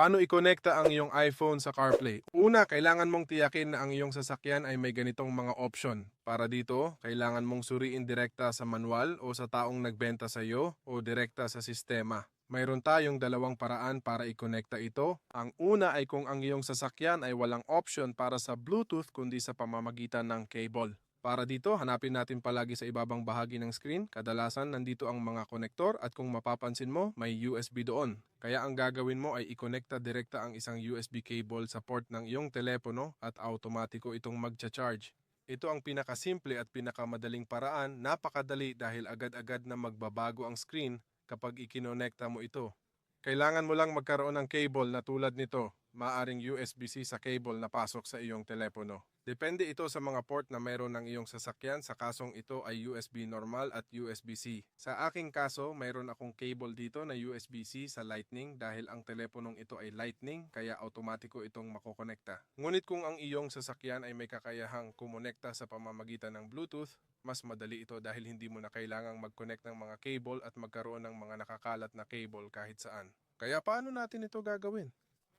Paano ikonekta ang iyong iPhone sa CarPlay? Una, kailangan mong tiyakin na ang iyong sasakyan ay may ganitong mga option. Para dito, kailangan mong suriin direkta sa manual o sa taong nagbenta sa iyo o direkta sa sistema. Mayroon tayong dalawang paraan para ikonekta ito. Ang una ay kung ang iyong sasakyan ay walang option para sa Bluetooth kundi sa pamamagitan ng cable. Para dito, hanapin natin palagi sa ibabang bahagi ng screen. Kadalasan nandito ang mga konektor at kung mapapansin mo, may USB doon. Kaya ang gagawin mo ay ikonekta direkta ang isang USB cable sa port ng iyong telepono at automatiko itong magcha-charge. Ito ang pinakasimple at pinakamadaling paraan, napakadali dahil agad-agad na magbabago ang screen kapag ikinonekta mo ito. Kailangan mo lang magkaroon ng cable na tulad nito, maaring USB-C sa cable na pasok sa iyong telepono. Depende ito sa mga port na mayroon ng iyong sasakyan sa kasong ito ay USB normal at USB-C. Sa aking kaso, mayroon akong cable dito na USB-C sa Lightning dahil ang teleponong ito ay Lightning kaya automatiko itong makokonekta. Ngunit kung ang iyong sasakyan ay may kakayahang kumonekta sa pamamagitan ng Bluetooth, mas madali ito dahil hindi mo na kailangang mag-connect ng mga cable at magkaroon ng mga nakakalat na cable kahit saan. Kaya paano natin ito gagawin?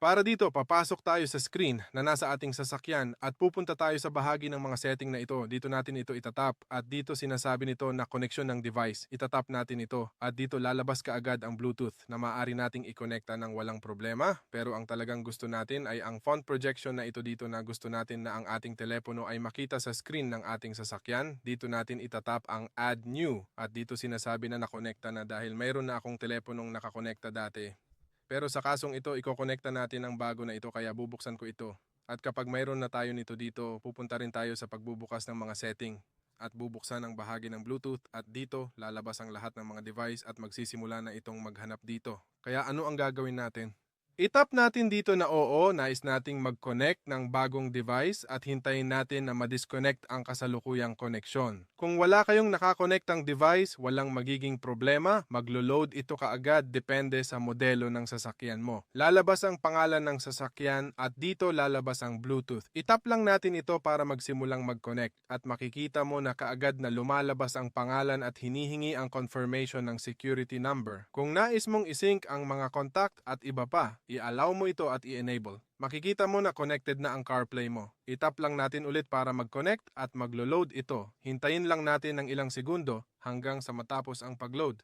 Para dito, papasok tayo sa screen na nasa ating sasakyan at pupunta tayo sa bahagi ng mga setting na ito. Dito natin ito itatap at dito sinasabi nito na connection ng device. Itatap natin ito at dito lalabas kaagad ang Bluetooth na maaari nating ikonekta ng walang problema. Pero ang talagang gusto natin ay ang font projection na ito dito na gusto natin na ang ating telepono ay makita sa screen ng ating sasakyan. Dito natin itatap ang Add New at dito sinasabi na nakonekta na dahil mayroon na akong teleponong nakakonekta dati. Pero sa kasong ito, ikokonekta natin ang bago na ito kaya bubuksan ko ito. At kapag mayroon na tayo nito dito, pupunta rin tayo sa pagbubukas ng mga setting at bubuksan ang bahagi ng Bluetooth at dito lalabas ang lahat ng mga device at magsisimula na itong maghanap dito. Kaya ano ang gagawin natin? Itap natin dito na oo, nais nating mag-connect ng bagong device at hintayin natin na ma-disconnect ang kasalukuyang koneksyon. Kung wala kayong nakakonektang device, walang magiging problema, maglo-load ito kaagad depende sa modelo ng sasakyan mo. Lalabas ang pangalan ng sasakyan at dito lalabas ang Bluetooth. Itap lang natin ito para magsimulang mag-connect at makikita mo na kaagad na lumalabas ang pangalan at hinihingi ang confirmation ng security number. Kung nais mong isync ang mga contact at iba pa, i-allow mo ito at i-enable. Makikita mo na connected na ang CarPlay mo. Itap lang natin ulit para mag-connect at maglo-load ito. Hintayin lang natin ng ilang segundo hanggang sa matapos ang pag-load.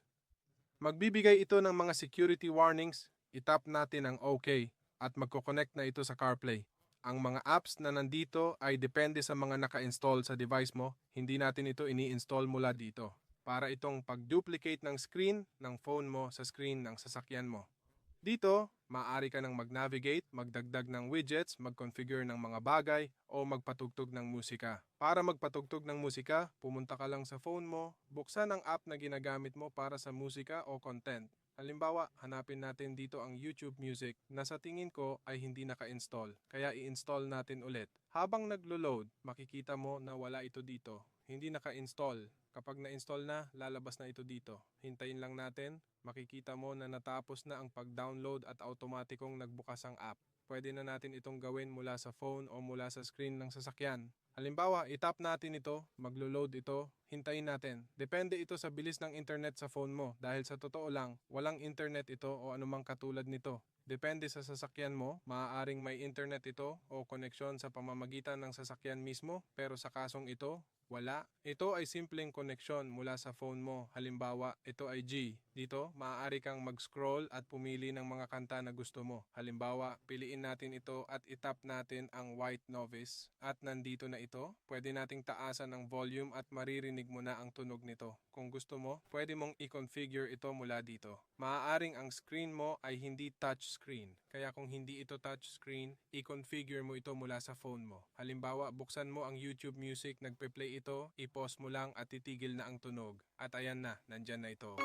Magbibigay ito ng mga security warnings, itap natin ang OK at magko-connect na ito sa CarPlay. Ang mga apps na nandito ay depende sa mga naka-install sa device mo, hindi natin ito ini-install mula dito. Para itong pag-duplicate ng screen ng phone mo sa screen ng sasakyan mo. Dito, maaari ka nang mag-navigate, magdagdag ng widgets, mag-configure ng mga bagay, o magpatugtog ng musika. Para magpatugtog ng musika, pumunta ka lang sa phone mo, buksan ang app na ginagamit mo para sa musika o content. Halimbawa, hanapin natin dito ang YouTube Music na sa tingin ko ay hindi naka-install, kaya i-install natin ulit. Habang naglo-load, makikita mo na wala ito dito. Hindi naka-install. Kapag na-install na, lalabas na ito dito. Hintayin lang natin, makikita mo na natapos na ang pag-download at automatikong nagbukas ang app. Pwede na natin itong gawin mula sa phone o mula sa screen ng sasakyan. Halimbawa, itap natin ito, maglo-load ito, hintayin natin. Depende ito sa bilis ng internet sa phone mo dahil sa totoo lang, walang internet ito o anumang katulad nito. Depende sa sasakyan mo, maaaring may internet ito o koneksyon sa pamamagitan ng sasakyan mismo, pero sa kasong ito, wala. Ito ay simpleng koneksyon mula sa phone mo. Halimbawa, ito ay G. Dito, maaari kang mag-scroll at pumili ng mga kanta na gusto mo. Halimbawa, piliin natin ito at itap natin ang White Novice. At nandito na ito, pwede nating taasan ang volume at maririnig mo na ang tunog nito. Kung gusto mo, pwede mong i-configure ito mula dito. Maaaring ang screen mo ay hindi touch screen. Kaya kung hindi ito touch screen, i-configure mo ito mula sa phone mo. Halimbawa, buksan mo ang YouTube Music, nagpe-play ito, i-pause mo lang at titigil na ang tunog. At ayan na, nandyan na ito.